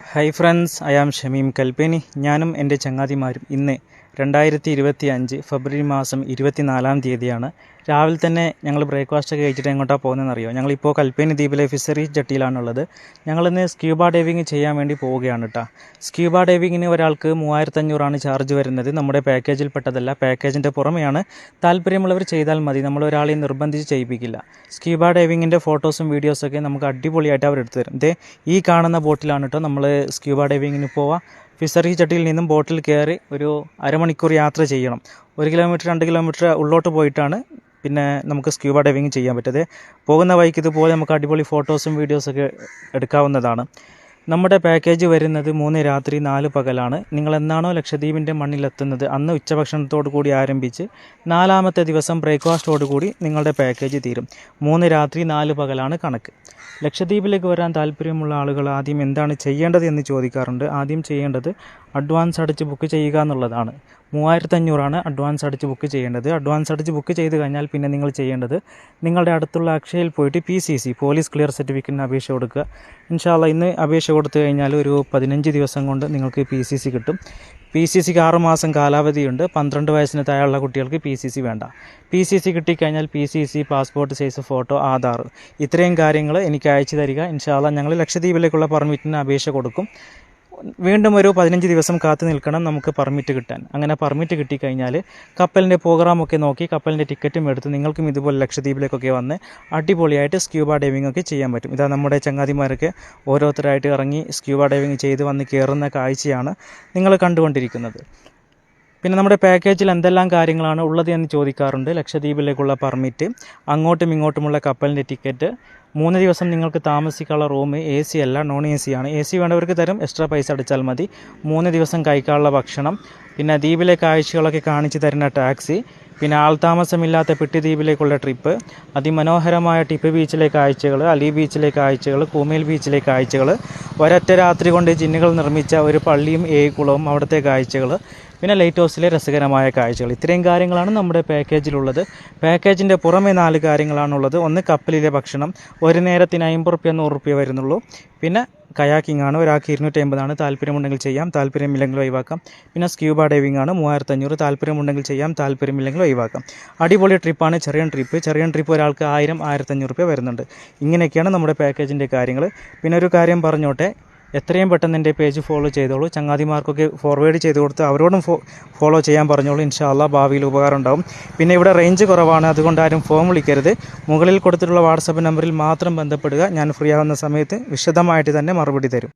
Hi friends I am Shameem Kalpeni ഞാനും എന്റെ ചങ്ങാതിമാരും ഇന്ന് രണ്ടായിരത്തി ഇരുപത്തി അഞ്ച് ഫെബ്രുവരി മാസം ഇരുപത്തിനാലാം തീയതിയാണ്. രാവിലെ തന്നെ ഞങ്ങൾ ബ്രേക്ക്ഫാസ്റ്റ് ഒക്കെ കഴിച്ചിട്ട് എങ്ങോട്ടാണ് പോകുന്നതെന്ന് അറിയോ ഞങ്ങളിപ്പോൾ കൽപ്പേനി ദ്വീപിലെ ഫിഷറി ജട്ടിയിലാണുള്ളത്. ഞങ്ങളിന്ന് സ്ക്യൂബ ഡൈവിങ് ചെയ്യാൻ വേണ്ടി പോവുകയാണ് കേട്ടോ സ്ക്യൂബ ഡൈവിങ്ങിന് ഒരാൾക്ക് മൂവായിരത്തഞ്ഞൂറാണ് ചാർജ് വരുന്നത്. നമ്മുടെ പാക്കേജിൽ പെട്ടതല്ല. പാക്കേജിന്റെ പുറമെയാണ് താല്പര്യമുള്ളവർ ചെയ്താൽ മതി. നമ്മൾ ഒരാളെ നിർബന്ധിച്ച് ചെയ്യിപ്പിക്കില്ല. സ്ക്യൂബ ഡൈവിങ്ങിന്റെ ഫോട്ടോസും വീഡിയോസൊക്കെ നമുക്ക് അടിപൊളിയായിട്ട് അവർ എടുത്തു തരും. ഇതേ ഈ കാണുന്ന ബോട്ടിലാണ് കേട്ടോ നമ്മൾ സ്ക്യൂബ ഡൈവിങ്ങിന് പോവാം. ഫിഷറി ചട്ടിയിൽ നിന്നും ബോട്ടിൽ കയറി ഒരു അരമണിക്കൂർ യാത്ര ചെയ്യണം. ഒരു കിലോമീറ്റർ രണ്ട് കിലോമീറ്റർ ഉള്ളോട്ട് പോയിട്ടാണ് പിന്നെ നമുക്ക് സ്ക്യൂബ ഡൈവിങ് ചെയ്യാൻ പറ്റത് പോകുന്ന വഴിക്ക് ഇതുപോലെ നമുക്ക് അടിപൊളി ഫോട്ടോസും വീഡിയോസൊക്കെ എടുക്കാവുന്നതാണ്. നമ്മുടെ പാക്കേജ് വരുന്നത് മൂന്ന് രാത്രി നാല് പകലാണ്. നിങ്ങൾ എന്നാണോ ലക്ഷദ്വീപിന്റെ മണ്ണിലെത്തുന്നത്? അന്ന് ഉച്ചഭക്ഷണത്തോടു കൂടി ആരംഭിച്ച് നാലാമത്തെ ദിവസം ബ്രേക്ക്ഫാസ്റ്റോടു കൂടി നിങ്ങളുടെ പാക്കേജ് തീരും. മൂന്ന് രാത്രി നാല് പകലാണ് കണക്ക്. ലക്ഷദ്വീപിലേക്ക് വരാൻ താല്പര്യമുള്ള ആളുകൾ ആദ്യം എന്താണ് ചെയ്യേണ്ടത് എന്ന് ചോദിക്കാറുണ്ട്. ആദ്യം ചെയ്യേണ്ടത് അഡ്വാൻസ് അടിച്ച് ബുക്ക് ചെയ്യുക എന്നുള്ളതാണ്. മൂവായിരത്തി അഞ്ഞൂറാണ് അഡ്വാൻസ് അടിച്ച് ബുക്ക് ചെയ്യേണ്ടത്. അഡ്വാൻസ് അടിച്ച് ബുക്ക് ചെയ്ത് കഴിഞ്ഞാൽ പിന്നെ നിങ്ങൾ ചെയ്യേണ്ടത് നിങ്ങളുടെ അടുത്തുള്ള അക്ഷയയിൽ പോയിട്ട് P C C police clear സർട്ടിഫിക്കറ്റിന് അപേക്ഷ കൊടുക്കുക. ഇൻഷാല്ല ഇന്ന് അപേക്ഷ കൊടുത്തു കഴിഞ്ഞാൽ ഒരു പതിനഞ്ച് ദിവസം കൊണ്ട് നിങ്ങൾക്ക് പി സി സി കിട്ടും. പി സി സിക്ക് ആറ് മാസം കാലാവധിയുണ്ട്. പന്ത്രണ്ട് വയസ്സിന് താഴെയുള്ള കുട്ടികൾക്ക് പി സി സി വേണ്ട. പി സി സി കിട്ടിക്കഴിഞ്ഞാൽ P C C passport size photo Aadhaar. ഇത്രയും കാര്യങ്ങൾ എനിക്ക് അയച്ചു തരിക. ഇൻഷാല്ല ഞങ്ങൾ ലക്ഷദ്വീപിലേക്കുള്ള പെർമിറ്റിന് അപേക്ഷ കൊടുക്കും. വീണ്ടും ഒരു പതിനഞ്ച് ദിവസം കാത്തു നിൽക്കണം നമുക്ക് പെർമിറ്റ് കിട്ടാൻ. അങ്ങനെ പെർമിറ്റ് കിട്ടിക്കഴിഞ്ഞാൽ കപ്പലിന്റെ പ്രോഗ്രാമൊക്കെ നോക്കി കപ്പലിന്റെ ടിക്കറ്റും എടുത്ത് നിങ്ങൾക്കും ഇതുപോലെ ലക്ഷദ്വീപിലേക്കൊക്കെ വന്ന് അടിപൊളിയായിട്ട് സ്ക്യൂബ ഡൈവിംഗ് ഒക്കെ ചെയ്യാൻ പറ്റും. ഇതാ നമ്മുടെ ചങ്ങാതിമാരൊക്കെ ഓരോരുത്തരായിട്ട് ഇറങ്ങി സ്ക്യൂബ ഡൈവിംഗ് ചെയ്ത് വന്ന് കയറുന്ന കാഴ്ചയാണ് നിങ്ങൾ കണ്ടുകൊണ്ടിരിക്കുന്നത്. പിന്നെ നമ്മുടെ പാക്കേജിൽ എന്തെല്ലാം കാര്യങ്ങളാണ് ഉള്ളത് എന്ന് ചോദിക്കാറുണ്ട്. ലക്ഷദ്വീപിലേക്കുള്ള പെർമിറ്റ് അങ്ങോട്ടും ഇങ്ങോട്ടുമുള്ള കപ്പലിന്റെ ടിക്കറ്റ് മൂന്ന് ദിവസം നിങ്ങൾക്ക് താമസിക്കാനുള്ള റൂം എ സി അല്ല നോൺ എ സി ആണ്. എ സി വേണ്ടവർക്ക് തരും എക്സ്ട്രാ പൈസ അടിച്ചാൽ മതി. മൂന്ന് ദിവസം കഴിക്കാനുള്ള ഭക്ഷണം പിന്നെ ദ്വീപിലെ കാഴ്ചകളൊക്കെ കാണിച്ചു തരുന്ന ടാക്സി പിന്നെ ആൾതാമസമില്ലാത്ത പെട്ടി ദ്വീപിലേക്കുള്ള ട്രിപ്പ് അതിമനോഹരമായ ടിപ്പ് ബീച്ചിലെ കാഴ്ചകൾ അലി ബീച്ചിലെ കാഴ്ചകൾ കൂമേൽ ബീച്ചിലെ കാഴ്ചകൾ ഒരൊറ്റ രാത്രി കൊണ്ട് ജിന്നുകൾ നിർമ്മിച്ച ഒരു പള്ളിയും ഏകുളവും അവിടുത്തെ കാഴ്ചകൾ പിന്നെ ലൈറ്റ് ഹൗസിലെ രസകരമായ കാഴ്ചകൾ ഇത്രയും കാര്യങ്ങളാണ് നമ്മുടെ പാക്കേജിലുള്ളത്. പാക്കേജിന്റെ പുറമേ നാല് കാര്യങ്ങളാണുള്ളത്. ഒന്ന് കപ്പലിലെ ഭക്ഷണം. ഒരു നേരത്തിന് അമ്പത് റുപ്യ നൂറ് റുപ്യ വരുന്നുള്ളൂ. പിന്നെ കയാക്കിംഗ് ആണ് ഒരാൾക്ക് ഇരുന്നൂറ്റി അമ്പതാണ് താല്പര്യമുണ്ടെങ്കിൽ ചെയ്യാം. താല്പര്യമില്ലെങ്കിൽ ഒഴിവാക്കാം. പിന്നെ സ്ക്യൂബ ഡൈവിംഗ് ആണ് മൂവായിരത്തഞ്ഞൂറ്. താല്പര്യമുണ്ടെങ്കിൽ ചെയ്യാം. താല്പര്യമില്ലെങ്കിൽ ഒഴിവാക്കാം. അടിപൊളി ട്രിപ്പാണ് ചെറിയ ട്രിപ്പ്. ചെറിയ ട്രിപ്പ് ഒരാൾക്ക് ആയിരം ആയിരത്തഞ്ഞൂറ് രൂപ വരുന്നുണ്ട്. ഇങ്ങനെയൊക്കെയാണ് നമ്മുടെ പാക്കേജിന്റെ കാര്യങ്ങൾ പിന്നെ ഒരു കാര്യം പറഞ്ഞോട്ടെ. എത്രയും പെട്ടെന്ന് എന്റെ പേജ് ഫോളോ ചെയ്തോളൂ. ചങ്ങാതിമാർക്കൊക്കെ ഫോർവേഡ് ചെയ്ത് കൊടുത്ത് അവരോടും ഫോളോ ചെയ്യാൻ പറഞ്ഞോളൂ. ഇൻഷാല്ല ഭാവിയിൽ ഉപകാരം ഉണ്ടാവും. പിന്നെ ഇവിടെ റേഞ്ച് കുറവാണ്. അതുകൊണ്ട് ആരും ഫോം വിളിക്കരുത്. മുകളിൽ കൊടുത്തിട്ടുള്ള വാട്സപ്പ് നമ്പറിൽ മാത്രം ബന്ധപ്പെടുക. ഞാൻ ഫ്രീ ആവുന്ന സമയത്ത് വിശദമായിട്ട് തന്നെ മറുപടി തരും.